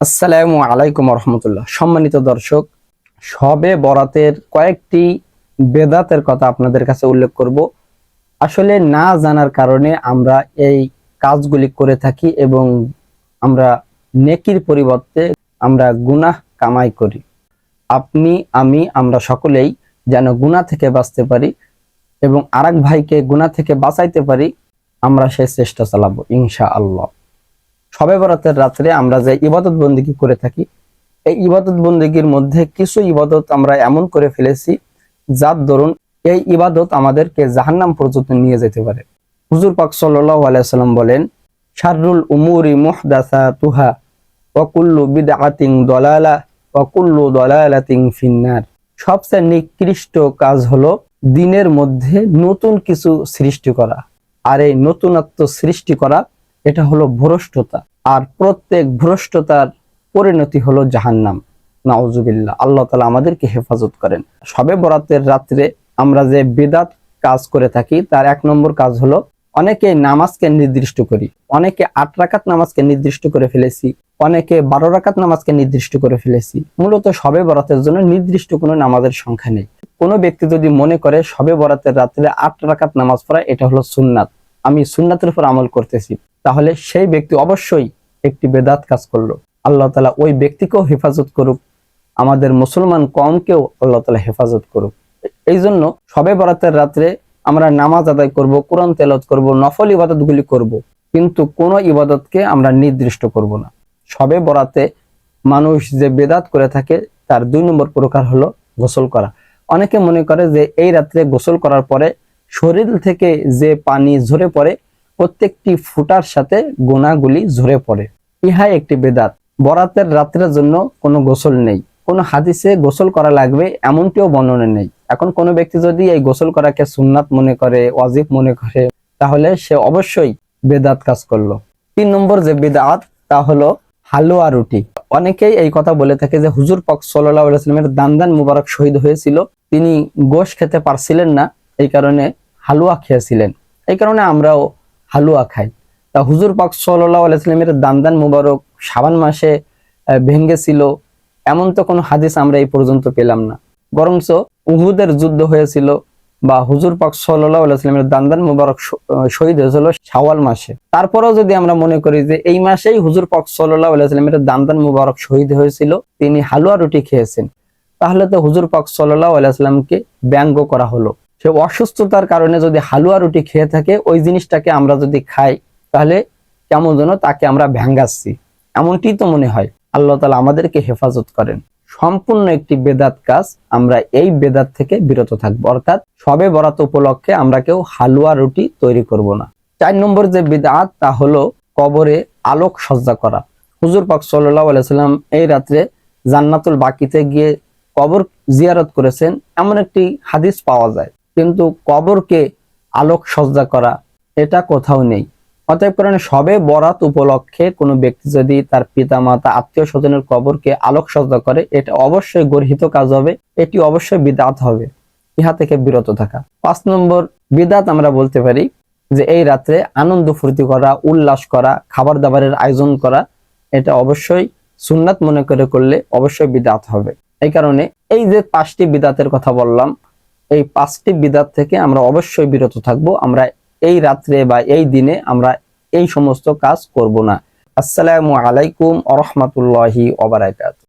আসসালামু আলাইকুম রহমতুল্লাহ সম্মানিত দর্শক, সবে বরাতের কয়েকটি বেদাতের কথা আপনাদের কাছে উল্লেখ করব। আসলে না জানার কারণে আমরা এই কাজগুলি করে থাকি এবং আমরা নেকির পরিবর্তে আমরা গুনাহ কামাই করি। আপনি, আমি, আমরা সকলেই যেন গুনাহ থেকে বাঁচতে পারি এবং আরেক ভাইকে গুনাহ থেকে বাঁচাইতে পারি, আমরা সেই চেষ্টা চালাবো ইনশা আল্লাহ সবে বরাতের রাত্রে আমরা যে ইবাদত বন্দিগি করে থাকি, এই ইবাদত বন্দিগির মধ্যে কিছু ইবাদত আমরা এমন করে ফেলেছি, যার দরুন এই ইবাদত আমাদেরকে জাহান্নাম পর্যন্ত নিয়ে যেতে পারে। হুজুর পাক সাল্লাল্লাহু আলাইহি সাল্লাম বলেন, শাররুল উমুরি মুহদাসাতুহা, ওয়া কুল্লু বিদআতিন দালালা, ওয়া কুল্লু দালালাতিন ফিন্নার। সবচেয়ে নিকৃষ্ট কাজ হলো দিনের মধ্যে নতুন কিছু সৃষ্টি করা, আর এই নতুনত্ব সৃষ্টি করা এটা হলো ভ্রষ্টতা। আর প্রত্যেক ভ্রষ্টতার পরিণতি হলো জাহান্নাম। নাউজুবিল্লাহ, আল্লাহ তালা আমাদেরকে হেফাজত করেন। সবে বরাতের রাত্রে আমরা যে বেদাত কাজ করে থাকি, তার এক নম্বর কাজ হলো অনেকে নামাজকে নির্দিষ্ট করি, অনেকে আট রাকাত নামাজকে নির্দিষ্ট করে ফেলেছি, অনেকে বারো রাকাত নামাজকে নির্দিষ্ট করে ফেলেছি। মূলত সবে বরাতের জন্য নির্দিষ্ট কোনো নামাজের সংখ্যা নেই। কোনো ব্যক্তি যদি মনে করে সবে বরাতের রাত্রে আট রাকাত নামাজ পড়া এটা হলো সুন্নাত। আমি সুন্নাতের উপর আমল করতেছি। তাহলে সেই ব্যক্তি অবশ্যই একটি বেদাত কাজ করল। আল্লাহ তালা ওই ব্যক্তিকেও হেফাজত করুক, আমাদের মুসলমান কমকেও আল্লাহ তালা হেফাজত করুক। এই জন্য সবে বরাতের রাত্রে আমরা নামাজ আদায় করব, কোরআন তেলত করব, নফল ইবাদতগুলি করব, কিন্তু কোন ইবাদতকে আমরা নির্দিষ্ট করব না। সবে বরাতে মানুষ যে বেদাত করে থাকে, তার দুই নম্বর প্রকার হলো গোসল করা। অনেকে মনে করে যে এই রাত্রে গোসল করার পরে শরীর থেকে যে পানি ঝরে পড়ে প্রত্যেকটি ফুটার সাথে গোনাগুলি ঝরে পড়ে। ইহাই একটি বেদাত। বরাতের রাত্রের জন্য কোনো গোসল নেই। কোনো হাদিসে গোসল করা লাগবে এমনটিও বর্ণনা নেই। এখন কোনো ব্যক্তি যদি এই গোসল করাকে সুন্নাত মনে করে, ওয়াজিব মনে করে, তাহলে সে অবশ্যই বেদাত কাজ করল। তিন নম্বর যে বেদাত, তা হলো হালুয়া রুটি। অনেকেই এই কথা বলে থাকে যে হুজুর পক সাল্লামের দান্দান মুবারক শহীদ হয়েছিল। তিনি গোশ খেতে পারছিলেন না, এই কারণে হালুয়া খেয়েছিলেন। এই কারণে আমরাও হালুয়া খায়। তা হুজুর পাক সাল্লাহ আলাইস্লামের দান্দান মুবারক সাবান মাসে ভেঙ্গেছিল, এমন তো কোনো হাদিস আমরা এই পর্যন্ত পেলাম না। বরঞ্চ উহুদের যুদ্ধ হয়েছিল বা হুজুর পাক সাল্লাহ আলাইস্লামের দান্দান মুবারক শহীদ হয়েছিল শাওয়াল মাসে। তারপরেও যদি আমরা মনে করি যে এই মাসেই হুজুর পাক সাল্লাহ আলাইস্লামের দান্দান মুবারক শহীদ হয়েছিল, তিনি হালুয়া রুটি খেয়েছেন, তাহলে তো হুজুর পাক সাল্লাহ আলাইস্লামকে ব্যঙ্গ করা হলো। সে অসুস্থতার কারণে যদি হালুয়া রুটি খেয়ে থাকে, ওই জিনিসটাকে আমরা যদি খাই, তাহলে কেমন যেন তাকে আমরা ভ্যাঙ্গাচ্ছি। এমনটি তো মনে হয়। আল্লাহ তালা আমাদেরকে হেফাজত করেন। সম্পূর্ণ একটি বেদাত কাজ, আমরা এই বেদাত থেকে বিরত থাকব। অর্থাৎ সবে বরাত উপলক্ষে আমরা কেউ হালুয়া রুটি তৈরি করব না। চার নম্বর যে বেদাত, তা হলো কবরে আলোক সজ্জা করা। হুজুর পাক সাল্লাহ আলাইসাল্লাম এই রাত্রে জান্নাতুল বাকিতে গিয়ে কবর জিয়ারত করেছেন। এমন একটি হাদিস পাওয়া যায়। কিন্তু কবরকে আলোক সজ্জা করা, এটা কোথাও নেই। অতএব কারণে সবে বরাত উপলক্ষে কোনো ব্যক্তি যদি তার পিতা মাতা আত্মীয় স্বজনের কবরকে আলোক সজ্জা করে, এটা অবশ্যই গর্হিত কাজ হবে, এটি অবশ্যই বিদাত হবে, ইহা থেকে বিরত থাকা। পাঁচ নম্বর, বিদাত আমরা বলতে পারি যে এই রাত্রে আনন্দ ফুর্তি করা, উল্লাস করা খাবার দাবারের আয়োজন করা, এটা অবশ্যই সুন্নাত মনে করে করলে অবশ্যই বিদাত হবে। এই কারণে এই যে পাঁচটি বিদাতের কথা বললাম এই পাঁচটি বিদাত থেকে আমরা অবশ্যই বিরত থাকব। আমরা এই রাত্রে বা এই দিনে আমরা এই সমস্ত কাজ করব না। আসসালামু আলাইকুম আরহামতুল্লাহি ওবরাকাত